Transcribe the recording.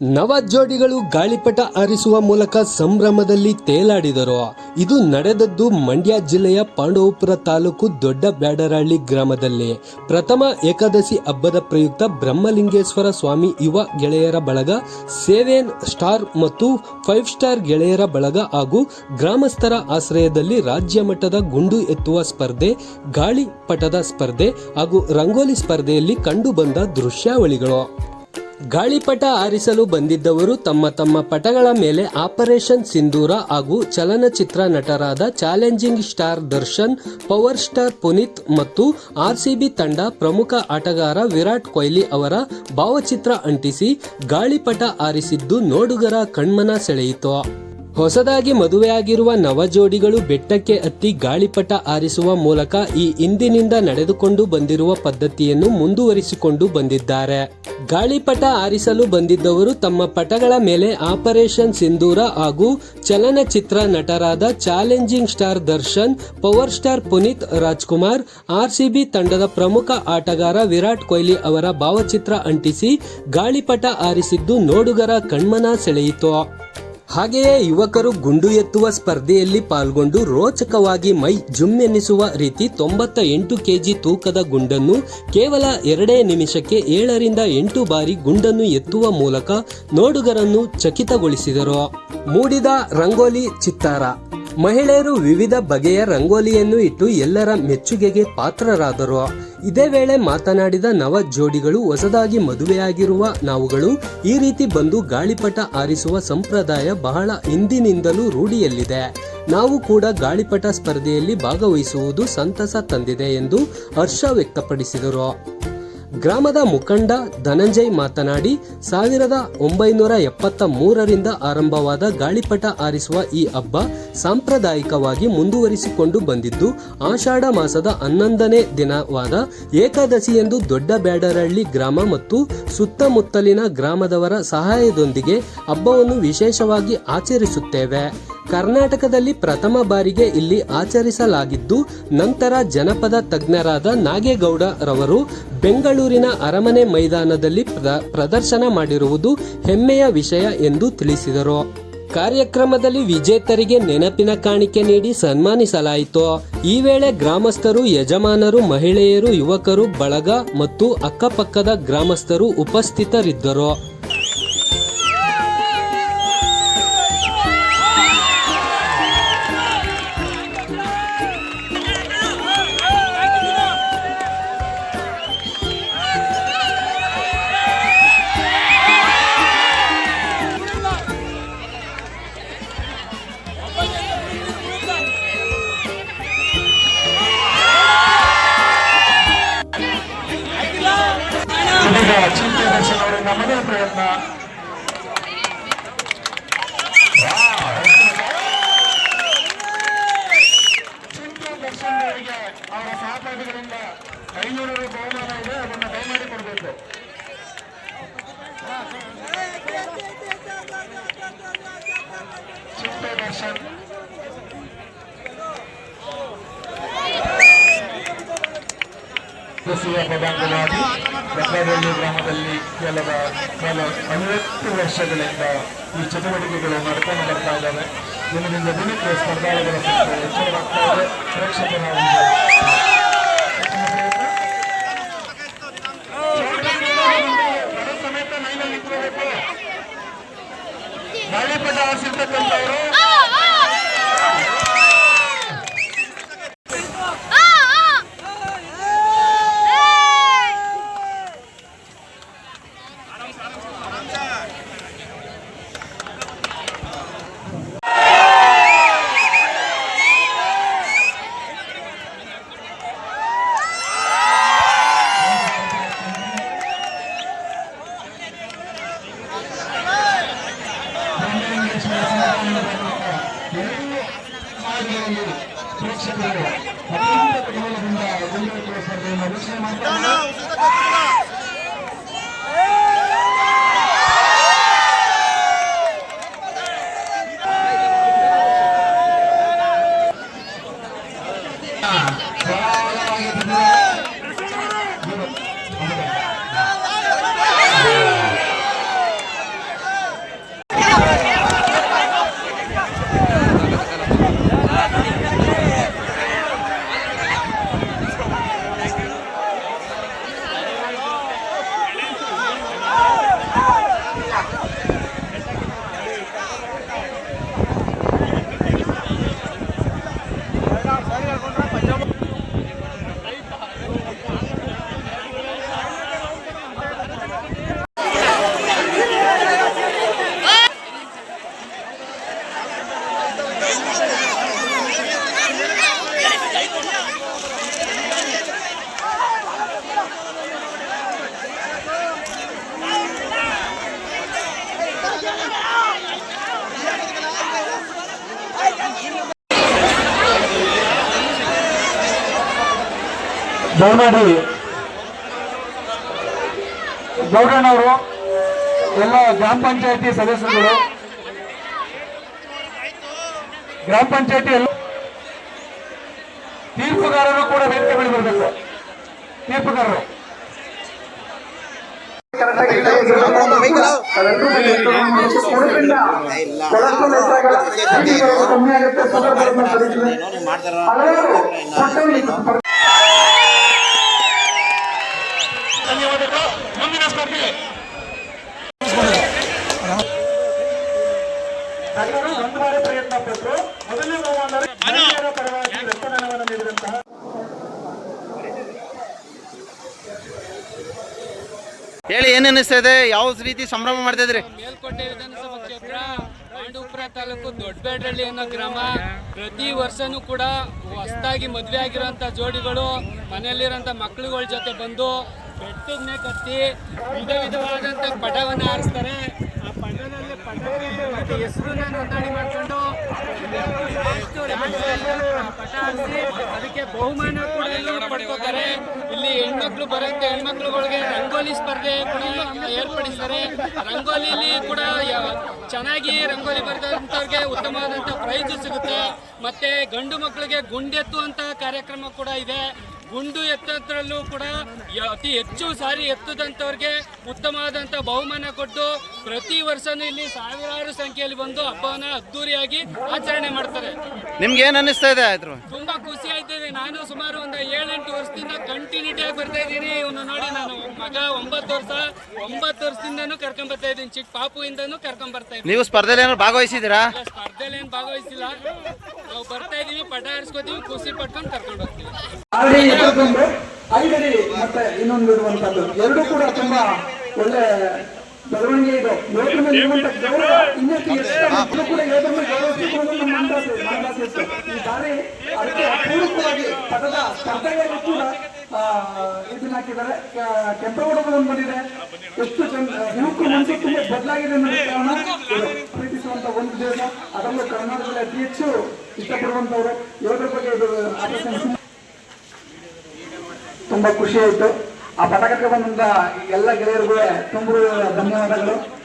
ನವ ಜೋಡಿಗಳು ಗಾಳಿಪಟ ಹಾರಿಸುವ ಮೂಲಕ ಸಂಭ್ರಮದಲ್ಲಿ ತೇಲಾಡಿದರು. ಇದು ನಡೆದದ್ದು ಮಂಡ್ಯ ಜಿಲ್ಲೆಯ ಪಾಂಡವಪುರ ತಾಲೂಕು ದೊಡ್ಡ ಬ್ಯಾಡರಹಳ್ಳಿ ಗ್ರಾಮದಲ್ಲಿ. ಪ್ರಥಮ ಏಕಾದಶಿ ಹಬ್ಬದ ಪ್ರಯುಕ್ತ ಬ್ರಹ್ಮಲಿಂಗೇಶ್ವರ ಸ್ವಾಮಿ ಯುವ ಗೆಳೆಯರ ಬಳಗ, ಸೇವೆನ್ ಸ್ಟಾರ್ ಮತ್ತು ಫೈವ್ ಸ್ಟಾರ್ ಗೆಳೆಯರ ಬಳಗ ಹಾಗೂ ಗ್ರಾಮಸ್ಥರ ಆಶ್ರಯದಲ್ಲಿ ರಾಜ್ಯ ಮಟ್ಟದ ಗುಂಡು ಎತ್ತುವ ಸ್ಪರ್ಧೆ, ಗಾಳಿಪಟದ ಸ್ಪರ್ಧೆ ಹಾಗೂ ರಂಗೋಲಿ ಸ್ಪರ್ಧೆಯಲ್ಲಿ ಕಂಡುಬಂದ ದೃಶ್ಯಾವಳಿಗಳು. ಗಾಳಿಪಟ ಆರಿಸಲು ಬಂದಿದ್ದವರು ತಮ್ಮ ತಮ್ಮ ಪಟಗಳ ಮೇಲೆ ಆಪರೇಷನ್ ಸಿಂಧೂರ ಹಾಗೂ ಚಲನಚಿತ್ರ ನಟರಾದ challenging star Darshan, power star Puneeth ಮತ್ತು ಆರ್ಸಿಬಿ ತಂಡ ಪ್ರಮುಖ ಆಟಗಾರ ವಿರಾಟ್ ಕೊಹ್ಲಿ ಅವರ ಭಾವಚಿತ್ರ ಅಂಟಿಸಿ ಗಾಳಿಪಟ ಆರಿಸಿದ್ದು ನೋಡುಗರ ಕಣ್ಮನ ಸೆಳೆಯಿತು. ಹೊಸದಾಗಿ ಮದುವೆಯಾಗಿರುವ ನವಜೋಡಿಗಳು ಬೆಟ್ಟಕ್ಕೆ ಹತ್ತಿ ಗಾಳಿಪಟ ಆರಿಸುವ ಮೂಲಕ ಈ ಇಂದಿನಿಂದ ನಡೆದುಕೊಂಡು ಬಂದಿರುವ ಪದ್ಧತಿಯನ್ನು ಮುಂದುವರಿಸಿಕೊಂಡು ಬಂದಿದ್ದಾರೆ. ಗಾಳಿಪಟ ಆರಿಸಲು ಬಂದಿದ್ದವರು ತಮ್ಮ ಪಟಗಳ ಮೇಲೆ ಆಪರೇಷನ್ ಸಿಂಧೂರ ಹಾಗೂ ಚಲನಚಿತ್ರ ನಟರಾದ challenging star Darshan, power star Puneeth Rajkumar RCB ತಂಡದ ಪ್ರಮುಖ ಆಟಗಾರ ವಿರಾಟ್ ಕೊಹ್ಲಿ ಅವರ ಭಾವಚಿತ್ರ ಅಂಟಿಸಿ ಗಾಳಿಪಟ ಆರಿಸಿದ್ದು ನೋಡುಗರ ಕಣ್ಮನ ಸೆಳೆಯಿತು. ಹಾಗೆಯೇ ಯುವಕರು ಗುಂಡು ಎತ್ತುವ ಸ್ಪರ್ಧೆಯಲ್ಲಿ ಪಾಲ್ಗೊಂಡು ರೋಚಕವಾಗಿ ಮೈ ಜುಮ್ ಎನ್ನಿಸುವ ರೀತಿ ತೊಂಬತ್ತ ಎಂಟು ಕೆಜಿ ತೂಕದ ಗುಂಡನ್ನು ಕೇವಲ ಎರಡೇ ನಿಮಿಷಕ್ಕೆ ಏಳರಿಂದ ಎಂಟು ಬಾರಿ ಗುಂಡನ್ನು ಎತ್ತುವ ಮೂಲಕ ನೋಡುಗರನ್ನು ಚಕಿತಗೊಳಿಸಿದರು. ಮೂಡಿದ ರಂಗೋಲಿ ಚಿತ್ತಾರ. ಮಹಿಳೆಯರು ವಿವಿಧ ಬಗೆಯ ರಂಗೋಲಿಯನ್ನು ಇಟ್ಟು ಎಲ್ಲರ ಮೆಚ್ಚುಗೆಗೆ ಪಾತ್ರರಾದರು. ಇದೇ ವೇಳೆ ಮಾತನಾಡಿದ ನವ ಜೋಡಿಗಳು ಹೊಸದಾಗಿ ಮದುವೆಯಾಗಿರುವ ನಾವುಗಳು ಈ ರೀತಿ ಬಂದು ಗಾಳಿಪಟ ಆರಿಸುವ ಸಂಪ್ರದಾಯ ಬಹಳ ಹಿಂದಿನಿಂದಲೂ ರೂಢಿಯಲ್ಲಿದೆ. ನಾವು ಕೂಡ ಗಾಳಿಪಟ ಸ್ಪರ್ಧೆಯಲ್ಲಿ ಭಾಗವಹಿಸುವುದು ಸಂತಸ ತಂದಿದೆ ಎಂದು ಹರ್ಷ ವ್ಯಕ್ತಪಡಿಸಿದರು. ಗ್ರಾಮದ ಮುಖಂಡ ಧನಂಜಯ್ ಮಾತನಾಡಿ, ಸಾವಿರದ ಒಂಬೈನೂರ ಎಪ್ಪತ್ತ ಮೂರರಿಂದ ಆರಂಭವಾದ ಗಾಳಿಪಟ ಆರಿಸುವ ಈ ಹಬ್ಬ ಸಾಂಪ್ರದಾಯಿಕವಾಗಿ ಮುಂದುವರಿಸಿಕೊಂಡು ಬಂದಿದ್ದು, ಆಷಾಢ ಮಾಸದ ಹನ್ನೊಂದನೇ ದಿನವಾದ ಏಕಾದಶಿಯಂದು ದೊಡ್ಡ ಬ್ಯಾಡರಹಳ್ಳಿ ಗ್ರಾಮ ಮತ್ತು ಸುತ್ತಮುತ್ತಲಿನ ಗ್ರಾಮದವರ ಸಹಾಯದೊಂದಿಗೆ ಹಬ್ಬವನ್ನು ವಿಶೇಷವಾಗಿ ಆಚರಿಸುತ್ತೇವೆ. ಕರ್ನಾಟಕದಲ್ಲಿ ಪ್ರಥಮ ಬಾರಿಗೆ ಇಲ್ಲಿ ಆಚರಿಸಲಾಗಿದ್ದು, ನಂತರ ಜನಪದ ತಜ್ಞರಾದ ನಾಗೇಗೌಡ ರವರು ಬೆಂಗಳೂರಿನ ಅರಮನೆ ಮೈದಾನದಲ್ಲಿ ಪ್ರ- ಪ್ರದರ್ಶನ ಮಾಡಿರುವುದು ಹೆಮ್ಮೆಯ ವಿಷಯ ಎಂದು ತಿಳಿಸಿದರು. ಕಾರ್ಯಕ್ರಮದಲ್ಲಿ ವಿಜೇತರಿಗೆ ನೆನಪಿನ ಕಾಣಿಕೆ ನೀಡಿ ಸನ್ಮಾನಿಸಲಾಯಿತು. ಈ ವೇಳೆ ಗ್ರಾಮಸ್ಥರು, ಯಜಮಾನರು, ಮಹಿಳೆಯರು, ಯುವಕರು, ಬಳಗ ಮತ್ತು ಅಕ್ಕಪಕ್ಕದ ಗ್ರಾಮಸ್ಥರು ಉಪಸ್ಥಿತರಿದ್ದರು. ದರ್ಶನ್ ಅವರಿಂದ ಮನೆಯ ಪ್ರಯತ್ನ ಚಿಂತೆ ದರ್ಶನ್ ಅವರಿಗೆ ಅವರ ಸಹಪಾಠಿಗಳಿಂದ ಐನೂರು ರೂಪಾಯಿ ಬಹುಮಾನ ಇದೆ ಅದನ್ನು ದಯಮಾಡಿ ಕೊಡಬೇಕು ಚಿಂತೆ ದರ್ಶನ್ ಕೃಷಿಯ ಪದಾಂಗವಾಗಿ ಬೆಟ್ಟದಲ್ಲಿ ಗ್ರಾಮದಲ್ಲಿ ಕೆಲವ ಕೆಲ ಐವತ್ತು ವರ್ಷಗಳಿಂದ ಈ ಚಟುವಟಿಕೆಗಳು ನಡ್ಕೊಂಡು ಬರ್ತಾ ಇದ್ದಾವೆ ದಿನದಿಂದ ದಿನಕ್ಕೆ ಸ್ಪರ್ಧಾಳುಗಳ ಸಂಖ್ಯೆ ಹೆಚ್ಚಳವಾಗ್ತಾ ಇದೆ ಪ್ರೇಕ್ಷಕರ ಒಂದು ಹೆಚ್ಚಿನ ಪ್ರಯತ್ನ. ಗಾಳಿಪಟ ಹಾರಿಸಿರ್ತಕ್ಕಂಥವ್ರು ಪ್ರೇಕ್ಷಕರು ಸ್ಪರ್ಧೆಯನ್ನು ವೀಕ್ಷಣೆ ಮಾಡ್ತಾರೆ ದಯಮಾಡಿ ಗೌಡಣ್ಣವರು ಎಲ್ಲ ಗ್ರಾಮ ಪಂಚಾಯತಿ ಸದಸ್ಯರುಗಳು, ಗ್ರಾಮ ಪಂಚಾಯತಿ ಎಲ್ಲ ತೀರ್ಪುಗಾರರು ಕೂಡ ವೇದಿಕೆ ಮೇಲೆ ಬರಬೇಕು. ತೀರ್ಪುಗಾರರು. ಕಮ್ಮಿ ಧನ್ಯವಾದಗಳು. ಮುಂದಿನ ಸ್ಪರ್ಧೆ. ಒಂದು ಬಾರಿ ಪ್ರಯತ್ನ ಪಟ್ಟರು ಮೊದಲನೇ ಬಹುಮಾನ ಮಹಿಳೆಯರ ಪರವಾಗಿ ರಕ್ತದಾನವನ್ನು ನೀಡಿದಂತಹ ಹೇಳಿ ಏನ್ ಅನಿಸ್ತಾ ಇದೆ? ಯಾವ ರೀತಿ ಸಂಭ್ರಮ ಮಾಡ್ತಾ ಇದ್ರಿ ಮೇಲ್ಕೋಟೆ ವಿಧಾನಸಭಾ ಕ್ಷೇತ್ರ ಪಾಂಡವಪುರ ತಾಲೂಕು ದೊಡ್ಡಬೇಡಹಳ್ಳಿ ಅನ್ನೋ ಗ್ರಾಮ. ಪ್ರತಿ ವರ್ಷನೂ ಕೂಡ ಹೊಸದಾಗಿ ಮದುವೆ ಆಗಿರೋಂಥ ಜೋಡಿಗಳು ಮನೆಯಲ್ಲಿರೋಂಥ ಮಕ್ಳುಗಳ ಜೊತೆ ಬಂದು ಬೆಟ್ಟದ ಕಟ್ಟಿ ವಿಧ ವಿಧವಾದಂಥ ಪಟವನ್ನು ಹಾರಿಸ್ತಾರೆ. ಆ ಪಟದಲ್ಲಿ ಪಟ ಹೆಸರನ್ನ ನೋಂದಣಿ ಮಾಡ್ಕೊಂಡು ಪಟ ಆರಿಸಿ ಅದಕ್ಕೆ ಬಹುಮಾನ ಕೂಡ ಪಡ್ಕೋತಾರೆ. ಇಲ್ಲಿ ಹೆಣ್ಮಕ್ಳು ಬರುತ್ತೆ, ಹೆಣ್ಮಕ್ಳುಗಳಿಗೆ ರಂಗೋಲಿ ಸ್ಪರ್ಧೆ ಕೂಡ ಏರ್ಪಡಿಸ್ತಾರೆ. ರಂಗೋಲಿಲಿ ಕೂಡ ಚೆನ್ನಾಗಿ ರಂಗೋಲಿ ಬರೆದಂಥವ್ರಿಗೆ ಉತ್ತಮವಾದಂಥ ಪ್ರೈಜ್ ಸಿಗುತ್ತೆ. ಮತ್ತೆ ಗಂಡು ಮಕ್ಕಳಿಗೆ ಗುಂಡೆತ್ತುವಂತ ಕಾರ್ಯಕ್ರಮ ಕೂಡ ಇದೆ. ಗುಂಡು ಎತ್ತದ್ರಲ್ಲೂ ಕೂಡ ಅತಿ ಹೆಚ್ಚು ಸಾರಿ ಎತ್ತದಂಥವ್ರಿಗೆ ಉತ್ತಮವಾದಂಥ ಬಹುಮಾನ ಕೊಟ್ಟು ಪ್ರತಿ ವರ್ಷನೂ ಇಲ್ಲಿ ಸಾವಿರಾರು ಸಂಖ್ಯೆಯಲ್ಲಿ ಬಂದು ಹಬ್ಬವನ್ನ ಅದ್ದೂರಿಯಾಗಿ ಆಚರಣೆ ಮಾಡ್ತಾರೆ. ನಿಮ್ಗೆ ಏನ್ ಅನ್ನಿಸ್ತಾ ಇದೆ ಆಯ್ತು ತುಂಬಾ ಖುಷಿ ಆಯ್ತಿದೆ. ನಾನು ಸುಮಾರು ಒಂದು ಏಳೆಂಟು ವರ್ಷದಿಂದ ಕಂಟಿನ್ಯೂಟಿ ಆಗಿ ಬರ್ತಾ ಇದ್ದೀನಿ. ಇವನು ನೋಡಿ ನಾನು ಮಗ ಒಂಬತ್ತು ವರ್ಷ ಒಂಬತ್ತು ವರ್ಷದಿಂದನೂ ಕರ್ಕೊಂಡ್ ಬರ್ತಾ ಇದ್ದೀನಿ. ಚಿಕ್ಕ ಪಾಪುಯಿಂದನೂ ಕರ್ಕೊಂಡ್ ಬರ್ತಾ ಇದ್ದೀನಿ. ನೀವು ಸ್ಪರ್ಧೆಯಲ್ಲಿ ಏನಾದ್ರು ಭಾಗವಹಿಸಿದ್ದೀರಾ? ಸ್ಪರ್ಧೆಯಲ್ಲಿ ಸ್ಪರ್ಧೆಲಿ ಏನು ಭಾಗವಹಿಸಿಲ್ಲ. ಬರ್ತಾ ಇದೀವಿ, ಪಟ ಹರಿಸ್ಕೋತೀವಿ ಖುಷಿ ಪಟ್ಕೊಂಡು ಕರ್ಕೊಂಡು ಹೋಗ್ತೀವಿ. ಮತ್ತೆ ಇನ್ನೊಂದು ಇರುವಂತದ್ದು ಎರಡು ಕೂಡ ತುಂಬಾ ಒಳ್ಳೆ ಬೆಳವಣಿಗೆ ಇದು. ಗೌರವ ಮಕ್ಕಳು ಕೂಡ ಯೋಧರ ಮೇಲೆ ಮಂದಾಸೆ ಇತ್ತು. ಈ ಕೆಂಪೇಗೌಡ ಬಂದಿದೆ. ಎಷ್ಟು ಯುವಕರು ಮನಸ್ಸು ತುಂಬಾ ಬದಲಾಗಿದೆ ಅನ್ನೋದಕ್ಕೆ ಕಾರಣ. ಪ್ರೀತಿಸುವಂತ ಒಂದು ದೇಶ. ಅದರಲ್ಲೂ ಕರ್ನಾಟಕದಲ್ಲಿ ಅತಿ ಹೆಚ್ಚು ಇಷ್ಟಪಡುವಂತವರು ಯೋಧರ ಬಗ್ಗೆ ಇದು ತುಂಬ ತುಂಬಾ ಖುಷಿ ಆಯ್ತು. ಆ ಪದಕಕ್ಕೆ ಬಂದಂತ ಎಲ್ಲ ಗೆಳೆಯರಿಗೂ ತುಂಬ ಧನ್ಯವಾದಗಳು.